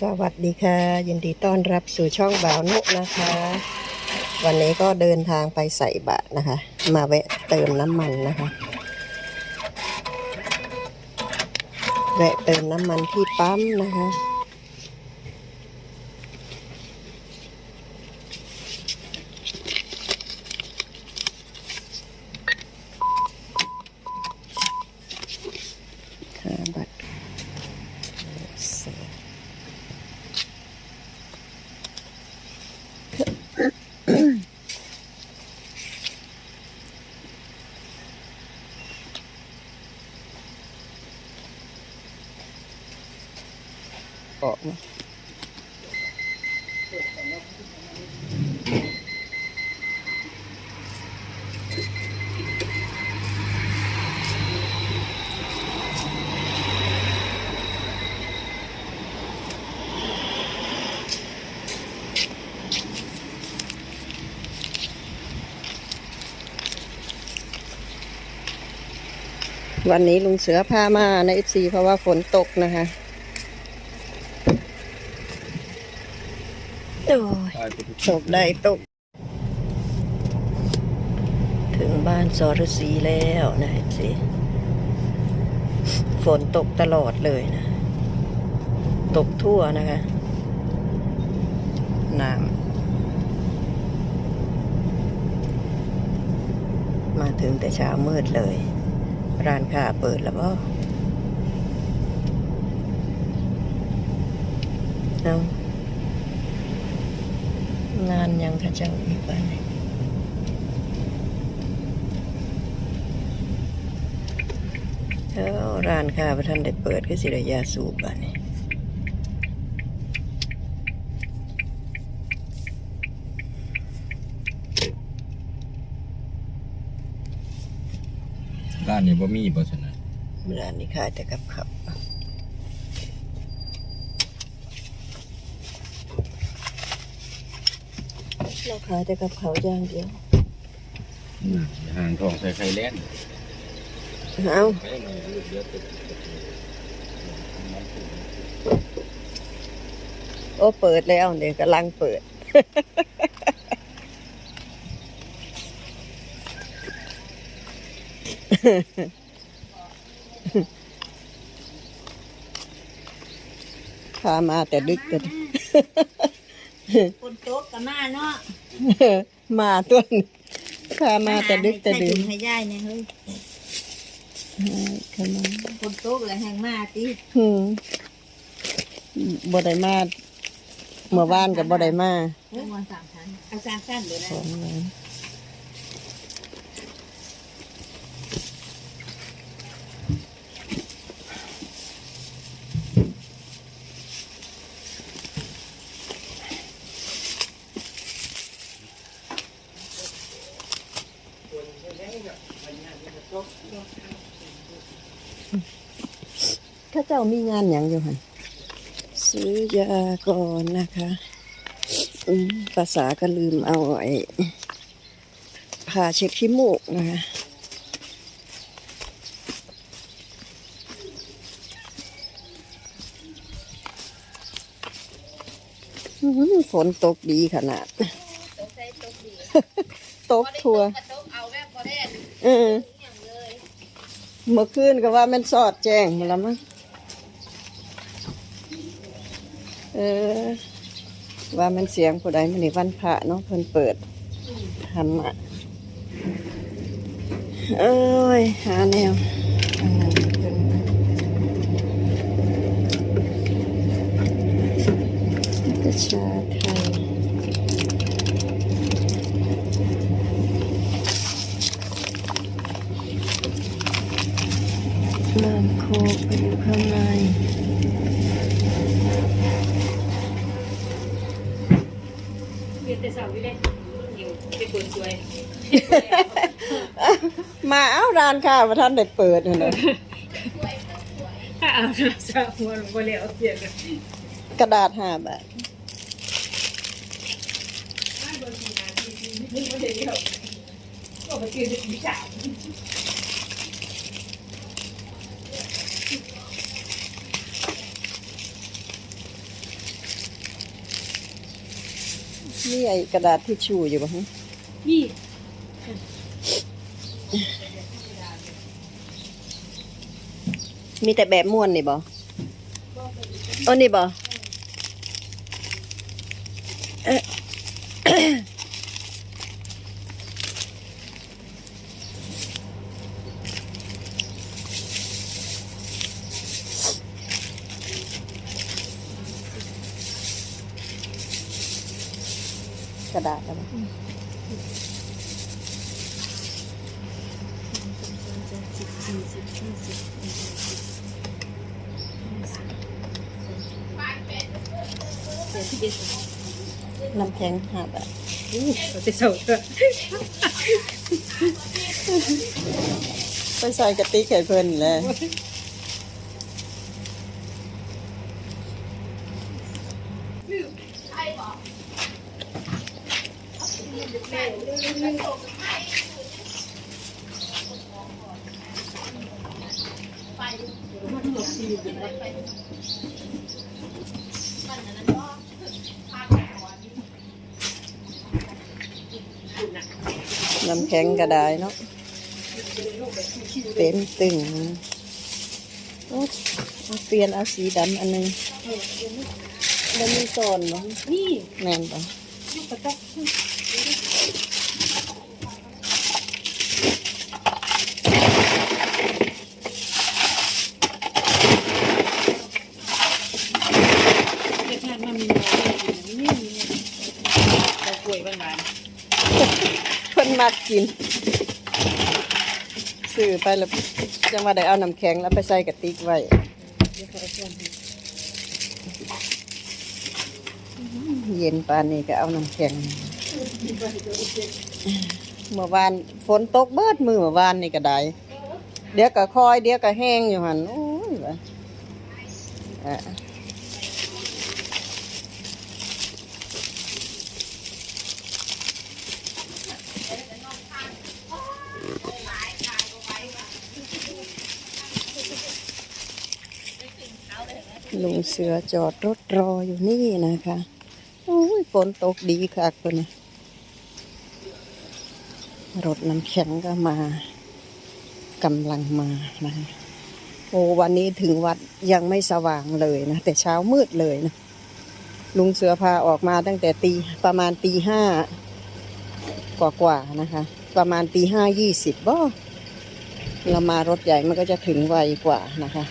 สวัสดีค่ะ ยินดีต้อนรับสู่ช่องบ่าวนุนะคะ วันนี้ก็เดินทางไปใส่บาตรนะคะ มาแวะเติมน้ำมันนะคะแวะเติมน้ำมันที่ปั๊มนะคะ ค่าบัตร ออกมาวันนี้ลุงเสือพามาในเอฟซีเพราะว่าฝนตกนะคะ โอ้ยตกได้ตก ถึงบ้านสรสีแล้วนะเอฟซีฝนตกตลอดเลยนะ ตกทั่วนะคะน้ำมาถึงแต่เช้ามืดเลย ร้านค้าเปิดแล้วบ่เอา งานยังเข้าเจ้าอีกบ้านยเอ้าร้านค้าประทันได้เปิดก็สิได้ยาสูบบ้านนี้ร้านนี้บ่มีบ่ซั่นน่ะร้านนี้ขายแต่กับขับ เราขายแต่กับเขาวอย่างเดียวห่างทองใส่ไข่แลนด์เอาไปเลยลูกเดือดโอ้เปิดแล้วเดี๋ยวกำลังเปิดพามาแต่ดึกแต่คนโต๊ะกับมาเนาะ มาตัวนี้พามาแต่ดึกแต่ดื่นใส่ถุงให้ยายเนี่ยเฮ้ยขนมคนโต๊ะเลยแหงมาติอืมบ่ได้มาเมื่อวานกับบ่ได้มาเอามาสามชั้นเอาสามชั้นเลยนะ ของเลยถ้าเจ้ามีงานอย่างอยู่หันซื้อยาก่อนนะคะอืมภาษาก็ลืมเอาไอ้ผ่าเช็ดขี้มูกนะคะอื้อหือฝนตกดีขนาด ตกทัวโต๊ะเอาแบบพอได้ เมื่อคืนก็ว่ามันสอดแจ้งมาแล้วมั้งเออ ว่ามันเสียงผู้ใดมันนี่วันพระเนาะเพิ่นเปิดทำอะเอ้ย หาแนวอันนั้นเพิ่นประชาไทยน้ำโคกไปอยู่ข้างใน เรียนแต่สาววิเลยอยู่ไปเปิดช่วยมาเอ้าร้านค้าประท่านได้เปิดนั่นเลยถ้าเอาสาวหัวลงไปแล้วเสียกันกระดาษห้าบาทก็ไปกินวิชา นี่ไอ้กระดาษทิชชู่อยู่บ่ฮะนี่มีแต่แบบม่วนนี่บ่เออนี่บ่เอ๊ะ กระดาษอะไรเสียที่เด็ดน้ำแข็งห้าบาทเราจะเศร้าเถอะไปใส่กระติกให้เพิ่นเลย น้ำแข็งก็ได้เนาะเต็มตึงโอ๊ยเอาเปลี่ยนเอาสีดำอันหนึงแล้วมีโซนบ่นี่แม่นบ่ยุกกระต๊อกเด็กงานมันมีน้อยนี่นี่เราป่วยบ้านบ้าน เพิ่นมักกินซื้อไปแล้วจังว่าได้เอาน้ำแข็งแล้วไปใส่กระติกไว้ เดี๋ยวเขาเอาส่วนให้ เย็นปานนี้ก็เอาน้ำแข็งเมื่อวานฝนตกเบิดมือเมื่อวานนี่ก็ได้เดี๋ยวก็คอย เดี๋ยวก็แห้งอยู่หันโอ้ยอะลุงเสือจอดรถรออยู่นี่นะคะ ฝนตกดีค่ะคนนี้รถน้ำแข็งก็มากำลังมานะคะโอ้วันนี้ถึงวัดยังไม่สว่างเลยนะ แต่เช้ามืดเลยนะ ลุงเสือพาออกมาตั้งแต่ตีประมาณตีห้ากว่าๆนะคะ ประมาณตีห้ายี่สิบบ่เรามารถใหญ่มันก็จะถึงไวกว่านะคะ